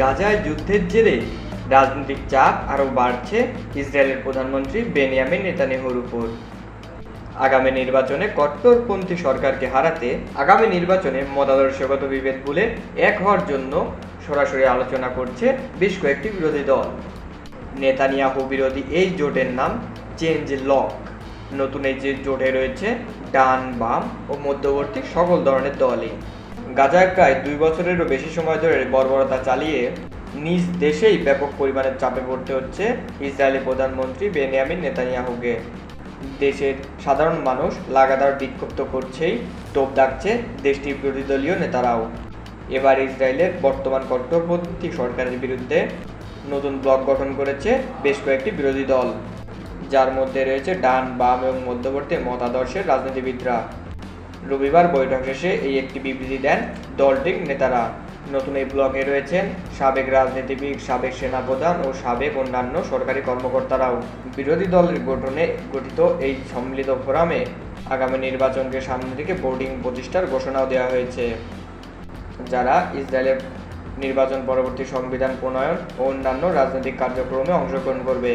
গাজায় যুদ্ধের জেরে রাজনৈতিক চাপ আরও বাড়ছে ইসরায়েলের প্রধানমন্ত্রী বেনিয়ামিন নেতানিয়াহুর উপর। আগামী নির্বাচনে কট্টরপন্থী সরকারকে হারাতে আগামী নির্বাচনে মতাদর্শগত বিভেদ ভুলে এক হওয়ার জন্য সরাসরি আলোচনা করছে বেশ কয়েকটি বিরোধী দল। নেতানিয়াহু বিরোধী এই জোটের নাম চেঞ্জ লক। নতুন এই যে জোটে রয়েছে ডান, বাম ও মধ্যবর্তী সকল ধরনের দলই। গাজায় প্রায় দুই বছরেরও বেশি সময় ধরে বর্বরতা চালিয়ে নিজ দেশেই ব্যাপক পরিমাণে চাপে পড়তে হচ্ছে ইসরায়েলি প্রধানমন্ত্রী বেনিয়ামিন নেতানিয়াহুকে। দেশের সাধারণ মানুষ লাগাতার বিক্ষুব্ধ করছেই তোপ দাগছে দেশটির বিরোধী দলীয় নেতারাও। এবার ইসরায়েলের বর্তমান কট্টরপন্থী সরকারের বিরুদ্ধে নতুন ব্লক গঠন করেছে বেশ কয়েকটি বিরোধী দল, যার মধ্যে রয়েছে ডান, বাম এবং মধ্যবর্তী মতাদর্শের রাজনীতিবিদরা। রবিবার বৈঠক শেষে এই একটি বিবৃতি দেন দলটির নেতারা। নতুন এই ব্লকে রয়েছেন সাবেক রাজনীতিবিদ, সাবেক সেনাপ্রধান ও সাবেক অন্যান্য সরকারি কর্মকর্তারাও। বিরোধী দলের গঠনে গঠিত এই সম্মিলিত ফোরামে আগামী নির্বাচনকে সামনে রেখে বোর্ডিং প্রতিষ্ঠার ঘোষণাও দেওয়া হয়েছে। যারা ইসরায়েলের নির্বাচন পরবর্তী সংবিধান প্রণয়ন ও অন্যান্য রাজনৈতিক কার্যক্রমে অংশগ্রহণ করবে।